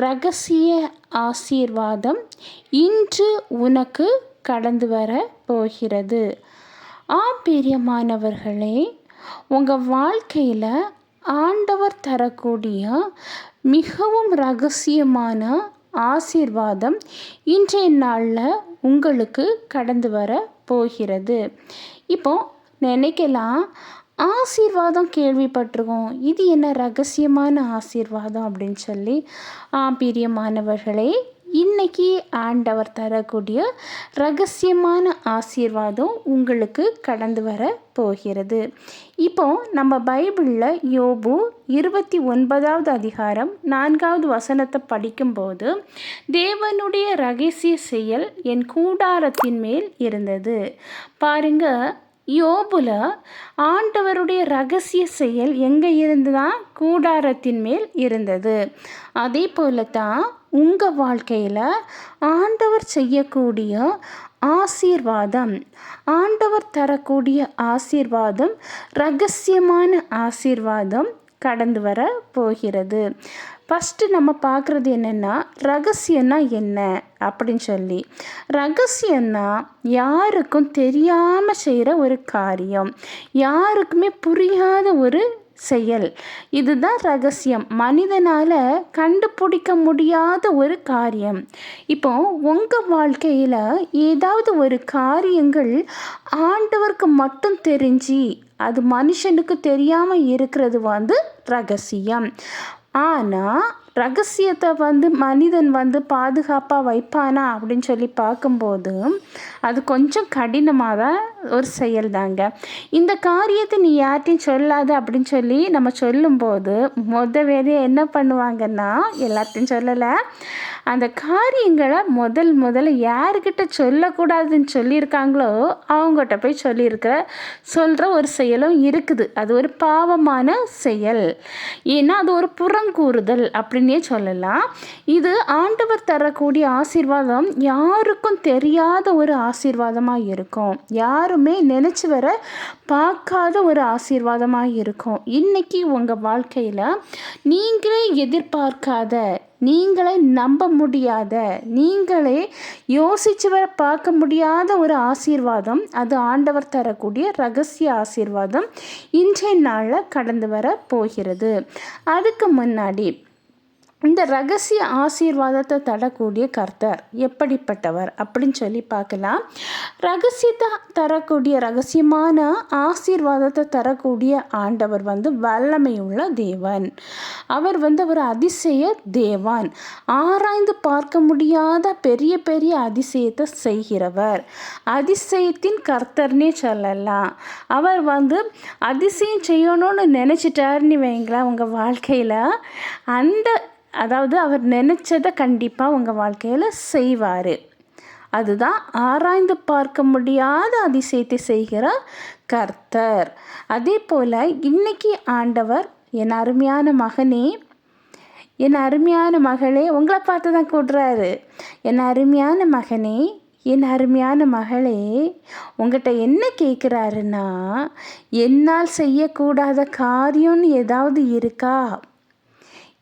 ரகசிய ஆசீர்வாதம் இன்று உனக்கு கடந்து வர போகிறது. ஆ பிரியமானவர்களே உங்கள் வாழ்க்கையில் ஆண்டவர் தரக்கூடிய மிகவும் ரகசியமான ஆசீர்வாதம் இன்றைய நாளில் உங்களுக்கு கடந்து வர போகிறது. இப்போ நினைக்கலாம் ஆசீர்வாதம் கேள்விப்பட்டிருக்கோம். இது என்ன ரகசியமான ஆசீர்வாதம் அப்படின்னு சொல்லி பிரியமானவர்களே இன்னைக்கு ஆண்டவர் தரக்கூடிய ரகசியமான ஆசீர்வாதம் உங்களுக்கு கடந்து வர போகிறது. இப்போ நம்ம பைபிளில் யோபு இருபத்தி ஒன்பதாவது அதிகாரம் நான்காவது வசனத்தை படிக்கும்போது தேவனுடைய ரகசிய செயல் என் கூடாரத்தின் மேல் இருந்தது. பாருங்க யோபுல ஆண்டவருடைய ரகசிய செயல் எங்கே இருந்துதான் கூடாரத்தின் மேல் இருந்தது. அதே போல தான் உங்கள் வாழ்க்கையில் ஆண்டவர் செய்யக்கூடிய ஆசீர்வாதம் ஆண்டவர் தரக்கூடிய ஆசீர்வாதம் ரகசியமான ஆசீர்வாதம் கடந்து வர போகிறது. ஃபஸ்ட்டு நம்ம பார்க்குறது என்னென்னா ரகசியம்னா என்ன? அப்படின்னு சொல்லி. ரகசியம்னா யாருக்கும் தெரியாமல் செய்கிற ஒரு காரியம். யாருக்குமே புரியாத ஒரு செயல். இதுதான் ரகசியம். மனிதனால் கண்டுபிடிக்க முடியாத ஒரு காரியம். இப்போ உங்கள் வாழ்க்கையில் ஏதாவது ஒரு காரியங்கள் ஆண்டவருக்கு மட்டும் தெரிஞ்சு அது மனுஷனுக்கு தெரியாமல் இருக்கிறது வந்து ரகசியம். ஆனால் ரகசியத்தை வந்து மனிதன் வந்து பாதுகாப்பாக வைப்பானா அப்படின்னு சொல்லி பார்க்கும்போது அது கொஞ்சம் கடினமாக தான் ஒரு செயல் தாங்க இந்த காரியத்தை நீ யார்ட்டையும் சொல்லாத அப்படின்னு சொல்லி நம்ம சொல்லும்போது மொத வேலையை என்ன பண்ணுவாங்கன்னா எல்லாத்தையும் சொல்லலை. அந்த காரியங்களை முதல் முதல்ல யாருக்கிட்ட சொல்லக்கூடாதுன்னு சொல்லியிருக்காங்களோ அவங்ககிட்ட போய் சொல்லியிருக்க சொல்கிற ஒரு செயலும் இருக்குது. அது ஒரு பாவமான செயல். ஏன்னா அது ஒரு புறங்கூறுதல் அப்படின்னே சொல்லலாம். இது ஆண்டவர் தரக்கூடிய ஆசீர்வாதம் யாருக்கும் தெரியாத ஒரு ஆசீர்வாதமாக இருக்கும். யாருமே நினச்சி வர பார்க்காத ஒரு ஆசீர்வாதமாக இருக்கும். இன்றைக்கி உங்கள் வாழ்க்கையில் நீங்களே எதிர்பார்க்காத நீங்களே நம்ப முடியாத நீங்களே யோசிச்சு வர பார்க்க முடியாத ஒரு ஆசீர்வாதம் அது ஆண்டவர் தரக்கூடிய ரகசிய ஆசீர்வாதம் இன்றைய நாளில் கடந்து வர போகிறது. அதுக்கு முன்னாடி இந்த ரகசிய ஆசீர்வாதத்தை தரக்கூடிய கர்த்தர் எப்படிப்பட்டவர் அப்படின்னு சொல்லி பார்க்கலாம். ரகசியத்தை தரக்கூடிய ரகசியமான ஆசீர்வாதத்தை தரக்கூடிய ஆண்டவர் வந்து வல்லமையுள்ள தேவன். அவர் வந்து ஒரு அதிசய தேவன். ஆராய்ந்து பார்க்க முடியாத பெரிய பெரிய அதிசயத்தை செய்கிறவர். அதிசயத்தின் கர்த்தர்னே சொல்லலாம். அவர் வந்து அதிசயம் செய்யணும்னு நினச்சிட்டாருன்னு வைங்களேன் உங்கள் வாழ்க்கையில். அந்த அதாவது அவர் நினச்சதை கண்டிப்பாக உங்கள் வாழ்க்கையில் செய்வார். அதுதான் ஆராய்ந்து பார்க்க முடியாத அதிசயத்தை செய்கிற கர்த்தர். அதே போல் இன்னைக்கு ஆண்டவர் என் அருமையான மகனே என் அருமையான மகளே உங்களை பார்த்து தான் கூடுறாரு என் அருமையான மகனே என் அருமையான மகளே உங்கள்கிட்ட என்ன கேட்குறாருன்னா என்னால் செய்யக்கூடாத காரியம்னு ஏதாவது இருக்கா?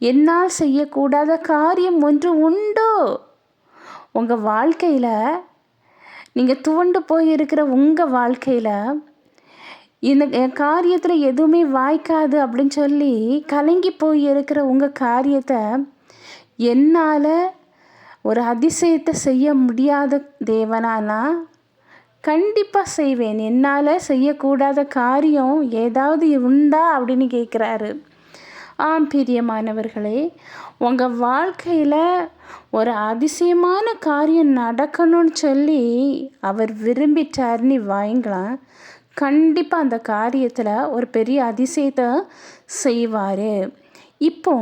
என்னால் செய்யக்கூடாத காரியம் ஒன்று உண்டோ? உங்கள் வாழ்க்கையில் நீங்கள் துவண்டு போயிருக்கிற உங்கள் வாழ்க்கையில் இந்த காரியத்தில் எதுவுமே வாய்க்காது அப்படின்னு சொல்லி கலங்கி போய் இருக்கிற உங்கள் காரியத்தை என்னால் ஒரு அதிசயத்தை செய்ய முடியாத தேவனானா? கண்டிப்பாக செய்வேன். என்னால் செய்யக்கூடாத காரியம் ஏதாவது உண்டா அப்படின்னு கேட்குறாரு ஆம் பிரியமானவர்களே உங்கள் வாழ்க்கையில் ஒரு அதிசயமான காரியம் நடக்கணும்னு சொல்லி அவர் விரும்பிட்டார்னு வாங்கலாம் கண்டிப்பாக அந்த காரியத்தில் ஒரு பெரிய அதிசயத்தை செய்வார். இப்போ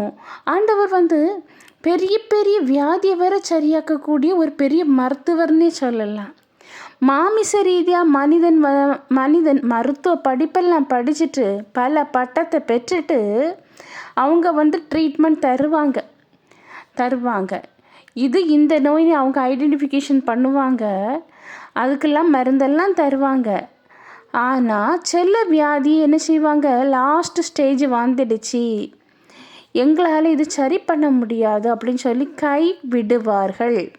ஆண்டவர் வந்து பெரிய பெரிய வியாதியை வர சரியாக்கக்கூடிய ஒரு பெரிய மருத்துவர்னே சொல்லலாம். மாமிச ரீதியாக மனிதன் வ மனிதன் மருத்துவ படிப்பெல்லாம் படிச்சுட்டு பல பட்டத்தை பெற்றுட்டு அவங்க வந்து ட்ரீட்மெண்ட் தருவாங்க. தருவாங்க. இது இந்த நோயினை அவங்க ஐடென்டிஃபிகேஷன் பண்ணுவாங்க. அதுக்கெல்லாம் மருந்தெல்லாம் தருவாங்க. ஆனால் செல்ல வியாதி என்ன செய்வாங்க? லாஸ்ட் ஸ்டேஜ் வந்துடுச்சு எங்களால் இது சரி பண்ண முடியாது அப்படின்னு சொல்லி கை விடுவார்கள்.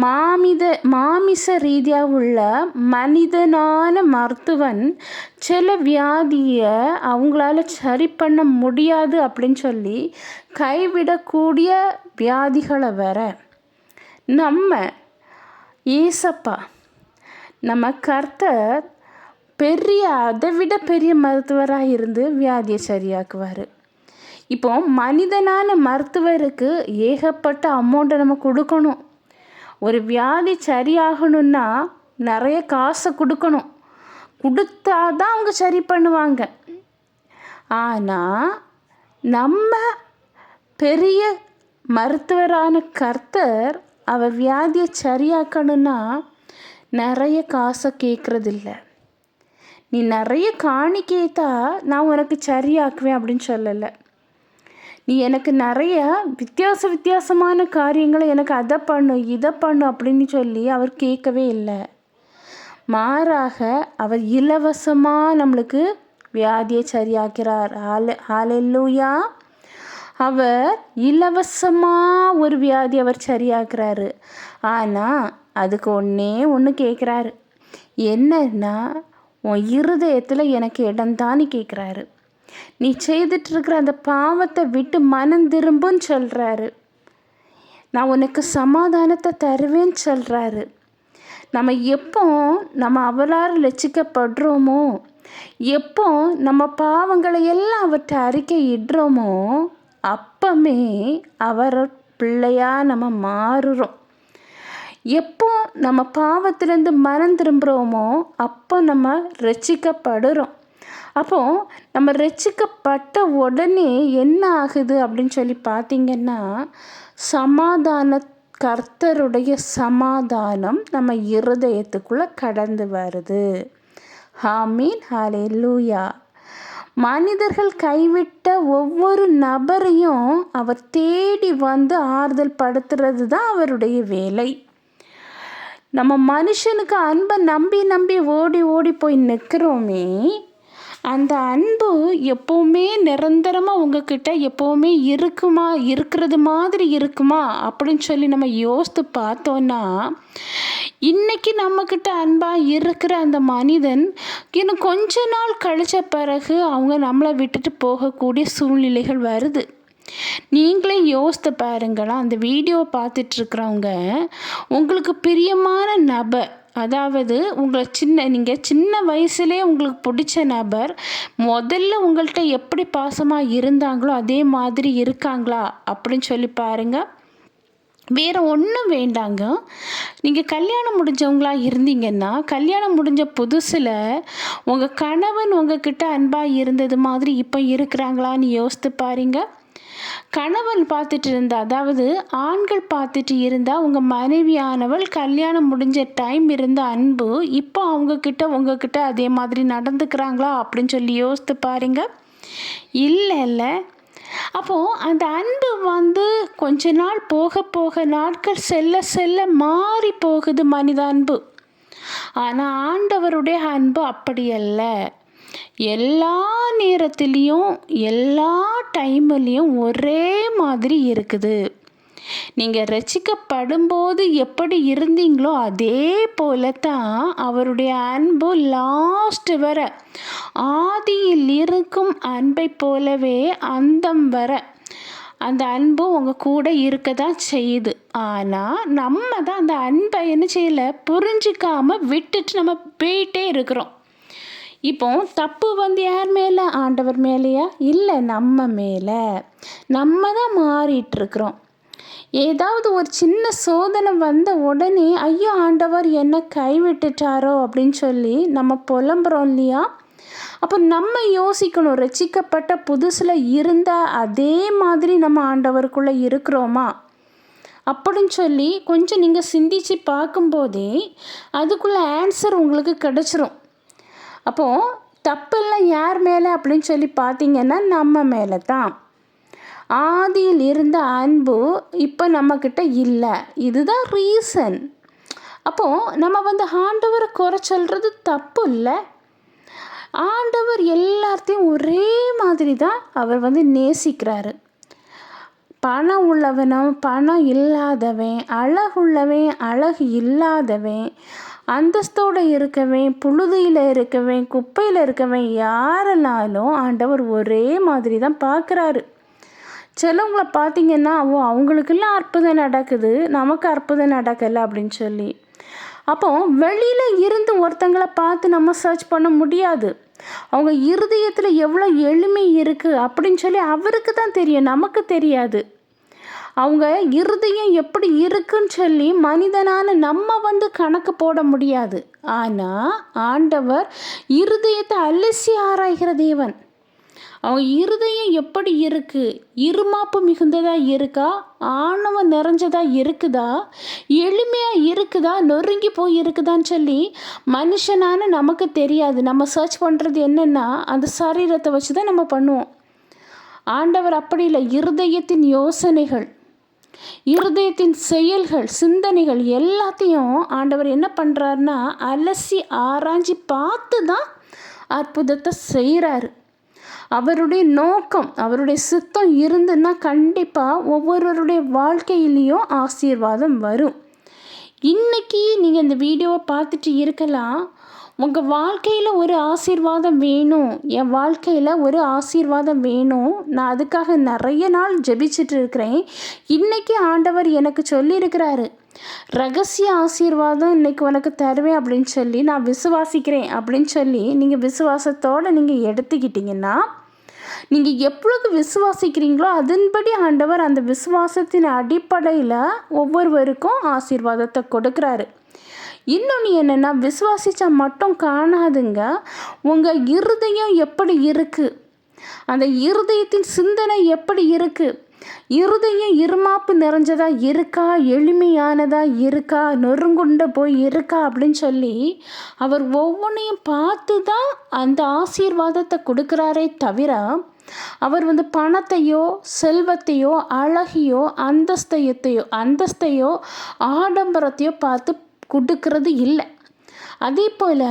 மாமித மாமிச ரீதியாக உள்ள மனிதனான மருத்துவன் சில வியாதியை அவங்களால சரி பண்ண முடியாது அப்படின்னு சொல்லி கைவிடக்கூடிய வியாதிகளை வர நம்ம ஏசப்பா நம்ம கர்த்தர் பெரிய அதை விட பெரிய மருத்துவராக இருந்து வியாதியை சரியாக்குவார். இப்போ மனிதனான மருத்துவருக்கு ஏகப்பட்ட அமௌண்ட்டை நம்ம கொடுக்கணும். ஒரு வியாதி சரியாகணும்னா நிறைய காசை கொடுக்கணும். கொடுத்தா தான் அவங்க சரி பண்ணுவாங்க. ஆனால் நம்ம பெரிய மருத்துவரான கர்த்தர் அவள் வியாதியை சரியாக்கணும்னா நிறைய காசை கேட்குறதில்ல நீ நிறைய காணிக்கைத்தா நான் உனக்கு சரியாக்குவேன் அப்படின்னு சொல்லலை. நீ எனக்கு நிறைய வித்தியாச வித்தியாசமான காரியங்களை எனக்கு அதை பண்ணு இதை பண்ணு அப்படின்னு சொல்லி அவர் கேட்கவே இல்லை. மாறாக அவர் இலவசமாக நம்மளுக்கு வியாதியை சரியாக்கிறார். ஆல ஆலெல்லூயா அவர் இலவசமாக ஒரு வியாதி அவர் சரியாக்குறாரு. ஆனால் அதுக்கு ஒன்றே ஒன்று கேட்குறாரு. என்னன்னா உன் இருதயத்தில் எனக்கு இடம்தான்னு கேட்குறாரு. நீ செய்துட்ருக்கிற அந்த பாவத்தை விட்டு மனம் திரும்புன்னு சொல்கிறாரு நான் உனக்கு சமாதானத்தை தருவேன்னு சொல்கிறாரு நம்ம எப்போ நம்ம அவளால் லட்சிக்கப்படுறோமோ எப்போ நம்ம பாவங்களை எல்லாம் அவற்றை அறிக்கை இடுறோமோ அப்பமே அவர் பிள்ளையாக நம்ம மாறுறோம். எப்போ நம்ம பாவத்திலேருந்து மனம் திரும்புகிறோமோ அப்போ நம்ம ரசிக்கப்படுறோம் அப்போ நம்ம ரசிக்கப்பட்ட உடனே என்ன ஆகுது அப்படின்னு சொல்லி பார்த்தீங்கன்னா சமாதான கர்த்தருடைய சமாதானம் நம்ம இருதயத்துக்குள்ளே கடந்து வருது. ஹாமீன் ஹாலே லூயா மனிதர்கள் கைவிட்ட ஒவ்வொரு நபரையும் அவர் தேடி வந்து ஆறுதல் படுத்துறது தான் அவருடைய வேலை. நம்ம மனுஷனுக்கு அன்பை நம்பி நம்பி ஓடி ஓடி போய் நிற்கிறோமே அந்த அன்பு எப்போவுமே நிரந்தரமாக உங்ககிட்ட எப்போவுமே இருக்குமா இருக்கிறது மாதிரி இருக்குமா அப்படின்னு சொல்லி நம்ம யோசித்து பார்த்தோன்னா இன்றைக்கி நம்மக்கிட்ட அன்பாக இருக்கிற அந்த மனிதன் இன்னும் கொஞ்ச நாள் கழித்த பிறகு அவங்க நம்மளை விட்டுட்டு போகக்கூடிய சூழ்நிலைகள் வருது. நீங்களே யோசித்து பாருங்களா அந்த வீடியோ பார்த்துட்ருக்குறவங்க உங்களுக்கு பிரியமான நபர் அதாவது உங்களை சின்ன நீங்கள் சின்ன வயசுலேயே உங்களுக்கு பிடிச்ச நபர் முதல்ல உங்கள்கிட்ட எப்படி பாசமாக இருந்தாங்களோ அதே மாதிரி இருக்காங்களா அப்படின்னு சொல்லி பாருங்கள் வேறு ஒன்றும் வேண்டாங்க. நீங்கள் கல்யாணம் முடிஞ்சவங்களாக இருந்தீங்கன்னா கல்யாணம் முடிஞ்ச புதுசில் உங்கள் கணவன் உங்ககிட்ட அன்பாக இருந்தது மாதிரி இப்போ இருக்கிறாங்களான்னு யோசித்து பாருங்கள் கணவன் பார்த்துட்டு இருந்தா அதாவது ஆண்கள் பார்த்துட்டு இருந்தால் உங்கள் மனைவியானவள் கல்யாணம் முடிஞ்ச டைம் இருந்த அன்பு இப்போ அவங்கக்கிட்ட உங்ககிட்ட அதே மாதிரி நடந்துக்கிறாங்களா அப்படின்னு சொல்லி யோசித்து பாருங்க. இல்லை இல்லை. அப்போது அந்த அன்பு வந்து கொஞ்ச நாள் போக போக நாட்கள் செல்ல செல்ல மாறி போகுது மனித அன்பு. ஆனால் ஆண்டவருடைய அன்பு அப்படி அல்ல. எல்லா நேரத்துலேயும் எல்லா டைம்லேயும் ஒரே மாதிரி இருக்குது. நீங்கள் ரசிக்கப்படும்போது எப்படி இருந்தீங்களோ அதே போல தான் அவருடைய அன்பு லாஸ்ட் வர ஆதியில் இருக்கும் அன்பை போலவே அந்தம் வர அந்த அன்பு உங்கள் கூட இருக்க தான் செய்யுது. ஆனால் நம்ம தான் அந்த அன்பை என்ன செய்யலை? புரிஞ்சிக்காமல் விட்டுட்டு நம்ம போயிட்டே இருக்கிறோம். இப்போ தப்பு வந்து யார் மேலே? ஆண்டவர் மேலேயா? இல்லை நம்ம மேலே. நம்ம தான் மாறிட்டுருக்குறோம். ஏதாவது ஒரு சின்ன சோதனை வந்த உடனே ஐயோ ஆண்டவர் என்ன கைவிட்டுட்டாரோ? அப்படின்னு சொல்லி நம்ம புலம்புறோம் இல்லையா? அப்போ நம்ம யோசிக்கணும் ரசிக்கப்பட்ட புதுசில் இருந்தால் அதே மாதிரி நம்ம ஆண்டவருக்குள்ளே இருக்கிறோமா? அப்படின்னு சொல்லி கொஞ்சம் நீங்கள் சிந்திச்சு பார்க்கும்போதே அதுக்குள்ளே ஆன்சர் உங்களுக்கு கிடச்சிரும். அப்போது தப்பெல்லாம் யார் மேலே அப்படின்னு சொல்லி பார்த்தீங்கன்னா நம்ம மேலே தான் ஆதியில் இருந்த அன்பு இப்போ நம்மக்கிட்ட இல்லை. இதுதான் ரீசன் அப்போது நம்ம வந்து ஆண்டவரை குறை சொல்கிறது தப்பு இல்லை. ஆண்டவர் எல்லாத்தையும் ஒரே மாதிரி தான் அவர் வந்து நேசிக்கிறாரு. பணம் உள்ளவனும் பணம் இல்லாதவன் அழகுள்ளவன் அழகு இல்லாதவன் அந்தஸ்தோடு இருக்கவன் புழுதியில் இருக்கவன் குப்பையில் இருக்கவன் யாரெல்லாலும் ஆண்டவர் ஒரே மாதிரி தான் பார்க்குறாரு. சிலவங்களை பார்த்தீங்கன்னா ஓ அவங்களுக்கெல்லாம் அற்புதம் நடக்குது நமக்கு அற்புதம் நடக்கலை அப்படின்னு சொல்லி. அப்போ வெளியில் இருந்து ஒருத்தங்களை பார்த்து நம்ம சர்ச் பண்ண முடியாது. அவங்க இருதயத்தில் எவ்வளோ எளிமை இருக்குது அப்படின்னு சொல்லி அவருக்கு தான் தெரியும் நமக்கு தெரியாது. அவங்க இருதயம் எப்படி இருக்குன்னு சொல்லி மனிதனான நம்ம வந்து கணக்கு போட முடியாது. ஆனால் ஆண்டவர் இருதயத்தை அலசி ஆராய்கிற தேவன். அவங்க இருதயம் எப்படி இருக்குது இருமாப்பு மிகுந்ததாக இருக்கா? ஆணவம் நிறைஞ்சதாக இருக்குதா? எளிமையாக இருக்குதா? நொறுங்கி போய் இருக்குதான்னு சொல்லி மனுஷனான நமக்கு தெரியாது. நம்ம சர்ச் பண்ணுறது என்னென்னா அந்த சரீரத்தை வச்சு தான் நம்ம பண்ணுவோம். ஆண்டவர் அப்படி இல்லை. இருதயத்தின் யோசனைகள். இருதயத்தின் செயல்கள் சிந்தனைகள் எல்லாத்தையும் ஆண்டவர் என்ன பண்ணுறாருன்னா அலசி ஆராய்ஞ்சி பார்த்து தான் அற்புதத்தை செய்கிறாரு அவருடைய நோக்கம் அவருடைய சித்தம் இருந்துன்னா கண்டிப்பாக ஒவ்வொருவருடைய வாழ்க்கையிலையும் ஆசீர்வாதம் வரும். இன்றைக்கி நீங்கள் இந்த வீடியோவை பார்த்துட்டு இருக்கலாம். உங்கள் வாழ்க்கையில் ஒரு ஆசீர்வாதம் வேணும். என் வாழ்க்கையில் ஒரு ஆசீர்வாதம் வேணும். நான் அதுக்காக நிறைய நாள் ஜெபிச்சுட்டு இருக்கிறேன். இன்றைக்கி ஆண்டவர் எனக்கு சொல்லியிருக்கிறாரு. ரகசிய ஆசீர்வாதம் இன்றைக்கி உனக்கு தருவேன் அப்படின்னு சொல்லி நான் விசுவாசிக்கிறேன் அப்படின்னு சொல்லி நீங்கள் விசுவாசத்தோடு நீங்கள் எடுத்துக்கிட்டிங்கன்னா நீங்கள் எப்பொழுது விசுவாசிக்கிறீங்களோ அதன்படி ஆண்டவர் அந்த விசுவாசத்தின் அடிப்படையில் ஒவ்வொருவருக்கும் ஆசீர்வாதத்தை கொடுக்குறாரு. இன்னொன்று என்னென்னா விசுவாசித்தா மட்டும் காணாதுங்க. உங்கள் இருதயம் எப்படி இருக்குது அந்த இருதயத்தின் சிந்தனை எப்படி இருக்குது இருதயம் இருமாப்பு நிறைஞ்சதா இருக்கா? எளிமையானதா இருக்கா? நொறுங்குண்ட போய் இருக்கா? அப்படின்னு சொல்லி அவர் ஒவ்வொன்றையும் பார்த்து தான் அந்த ஆசீர்வாதத்தை கொடுக்குறாரே தவிர அவர் வந்து பணத்தையோ செல்வத்தையோ அழகையோ அந்தஸ்தையத்தையோ அந்தஸ்தையோ ஆடம்பரத்தையோ பார்த்து கொடுக்கறது இல்லை. அதே போல்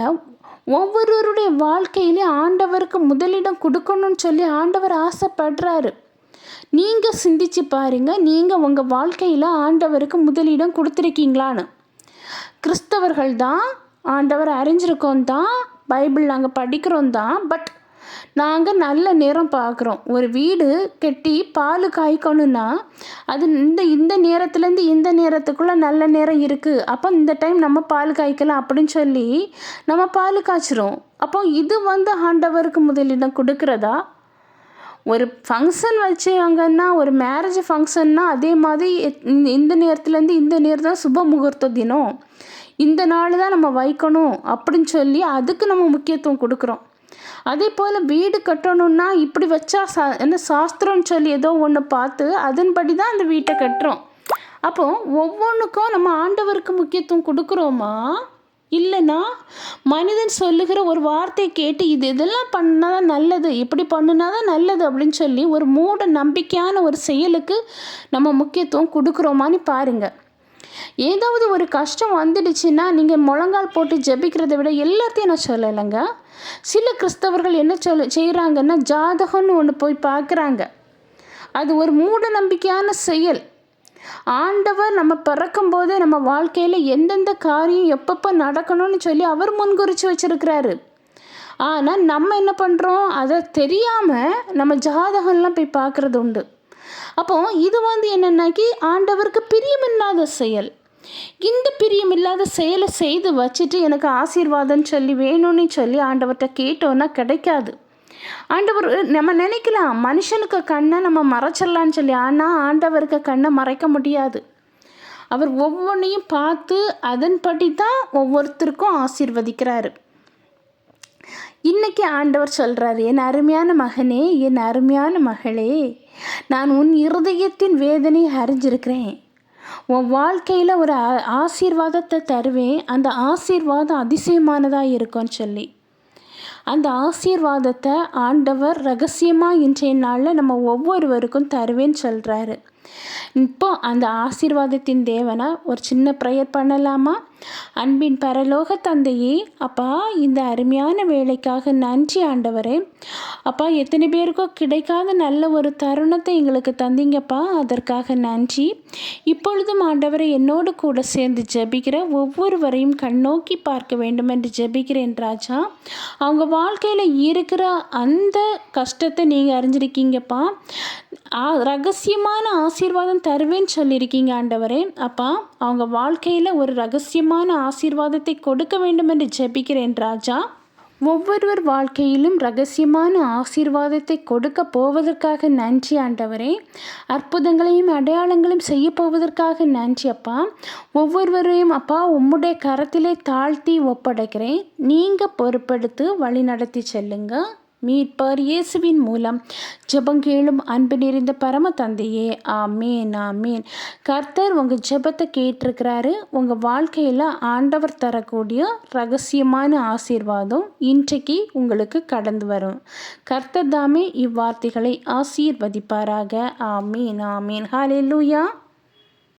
ஒவ்வொருவருடைய வாழ்க்கையிலே ஆண்டவருக்கு முதலிடம் கொடுக்கணும்னு சொல்லி ஆண்டவர் ஆசைப்படுறாரு. நீங்கள் சிந்திச்சு பாருங்கள் நீங்கள் உங்கள் வாழ்க்கையில் ஆண்டவருக்கு முதலிடம் கொடுத்துருக்கீங்களான்னு. கிறிஸ்தவர்கள் தான் ஆண்டவர் அறிஞ்சிருக்கோம் தான் பைபிள் நாங்கள் படிக்கிறோம் தான் பட் நாங்கள் நல்ல நேரம் பார்க்குறோம் ஒரு வீடு கட்டி பால் காய்க்கணுன்னா அது இந்த இந்த நேரத்துலேருந்து இந்த நேரத்துக்குள்ளே நல்ல நேரம் இருக்குது அப்போ இந்த டைம் நம்ம பால் காய்க்கலாம் அப்படின்னு சொல்லி நம்ம பால் காய்ச்சிரும். அப்போ இது வந்து ஆண்டவருக்கு முதலிடம் கொடுக்குறதா? ஒரு ஃபங்க்ஷன் வச்சாங்கன்னா ஒரு மேரேஜ் ஃபங்க்ஷன்னா அதே மாதிரி இந்த நேரத்துலேருந்து இந்த நேரம் தான் சுப முகூர்த்த தினம். இந்த நாள் தான் நம்ம வைக்கணும் அப்படின்னு சொல்லி அதுக்கு நம்ம முக்கியத்துவம் கொடுக்குறோம். அதே போல் வீடு கட்டணும்னா இப்படி வச்சா சா என்ன சாஸ்திரம்னு சொல்லி ஏதோ ஒன்று பார்த்து அதன்படி தான் அந்த வீட்டை கட்டுறோம். அப்போது ஒவ்வொன்றுக்கும் நம்ம ஆண்டவருக்கு முக்கியத்துவம் கொடுக்குறோமா? இல்லைன்னா மனிதன் சொல்லுகிற ஒரு வார்த்தையை கேட்டு இது இதெல்லாம் பண்ணால் தான் நல்லது இப்படி பண்ணுனா தான் நல்லது அப்படின்னு சொல்லி ஒரு மூட நம்பிக்கையான ஒரு செயலுக்கு நம்ம முக்கியத்துவம் கொடுக்குறோமான்னு பாருங்கள் ஏதாவது ஒரு கஷ்டம் வந்துடுச்சுன்னா நீங்கள் முழங்கால் போட்டு ஜபிக்கிறத விட எல்லாத்தையும் நான் சொல்லலைங்க. சில கிறிஸ்தவர்கள் என்ன சொல்ல செய்கிறாங்கன்னா ஜாதகம்னு ஒன்று போய் பார்க்குறாங்க. அது ஒரு மூட நம்பிக்கையான செயல். ஆண்டவர் நம்ம பிறக்கும்போது நம்ம வாழ்க்கையில் எந்தெந்த காரியம் எப்பப்போ நடக்கணும்னு சொல்லி அவர் முன்குறித்து வச்சுருக்கிறாரு. ஆனால் நம்ம என்ன பண்ணுறோம் அதை தெரியாமல் நம்ம ஜாதகம்லாம் போய் பார்க்குறது உண்டு. அப்போ இது வந்து என்னென்னாக்கி ஆண்டவருக்கு பிரியமில்லாத செயல். இந்த பிரியமில்லாத செயலை செய்து வச்சுட்டு எனக்கு ஆசீர்வாதம்னு சொல்லி வேணும்னு சொல்லி ஆண்டவர்கிட்ட கேட்டோன்னா கிடைக்காது. ஆண்டவர் நம்ம நினைக்கலாம் மனுஷனுக்கு கண்ணை நம்ம மறைச்சிடலான்னு சொல்லி ஆனால் ஆண்டவருக்கு கண்ணை மறைக்க முடியாது. அவர் ஒவ்வொன்றையும் பார்த்து அதன்படி தான் ஒவ்வொருத்தருக்கும் ஆசீர்வதிக்கிறாரு. இன்னைக்கு ஆண்டவர் சொல்கிறார் என் அருமையான மகனே என் அருமையான மகளே நான் உன் இருதயத்தின் வேதனை அறிஞ்சிருக்கிறேன். உன் வாழ்க்கையில் ஒரு ஆசீர்வாதத்தை தருவேன். அந்த ஆசீர்வாதம் அதிசயமானதாக இருக்கும்னு சொல்லி. அந்த ஆசீர்வாதத்தை ஆண்டவர் ரகசியமாக இன்றைய நாளில் நம்ம ஒவ்வொருவருக்கும் தருவேன்னு சொல்கிறாரு இப்போ அந்த ஆசீர்வாதத்தின் தேவனை ஒரு சின்ன ப்ரேயர் பண்ணலாமா? அன்பின் பரலோக தந்தையே அப்பா இந்த அருமையான வேலைக்காக நன்றி ஆண்டவரே. அப்பா எத்தனை பேருக்கோ கிடைக்காத நல்ல ஒரு தருணத்தை எங்களுக்கு தந்தீங்கப்பா. அதற்காக நன்றி. இப்பொழுதும் ஆண்டவரை என்னோடு கூட சேர்ந்து ஜபிக்கிற ஒவ்வொருவரையும் கண்ணோக்கி பார்க்க வேண்டும் என்று ஜெபிக்கிறேன் ராஜா. அவங்க வாழ்க்கையில் இருக்கிற அந்த கஷ்டத்தை நீங்கள் அறிஞ்சிருக்கீங்கப்பா. ரகசியமான ஆசீர்வாதம் தருவேன்னு சொல்லியிருக்கீங்க ஆண்டவரே. அப்பா அவங்க வாழ்க்கையில் ஒரு ரகசியமான ஆசீர்வாதத்தை கொடுக்க வேண்டும் என்று ஜெபிக்கிறேன் ராஜா. ஒவ்வொருவர் வாழ்க்கையிலும் ரகசியமான ஆசீர்வாதத்தை கொடுக்க போவதற்காக நன்றி ஆண்டவரே. அற்புதங்களையும் அடையாளங்களையும் செய்ய போவதற்காக நன்றி அப்பா. ஒவ்வொருவரையும் அப்பா உம்முடைய கரத்திலே தாழ்த்தி ஒப்படைக்கிறேன். நீங்கள் பொறுப்பெடுத்து வழி நடத்தி செல்லுங்கள் மீட்பர் இயேசுவின் மூலம். ஜெபம் கேளும் அன்பு நிறைந்த பரம தந்தையே ஆமேன் ஆமேன். கர்த்தர் உங்கள் ஜெபத்தை கேட்டிருக்கிறாரு. உங்கள் வாழ்க்கையில் ஆண்டவர் தரக்கூடிய ரகசியமான ஆசீர்வாதம் இன்றைக்கு உங்களுக்கு கடந்து வரும். கர்த்தர் தாமே இவ்வார்த்தைகளை ஆசீர்வதிப்பாராக. ஆமீன் ஆமீன். ஹalleluya.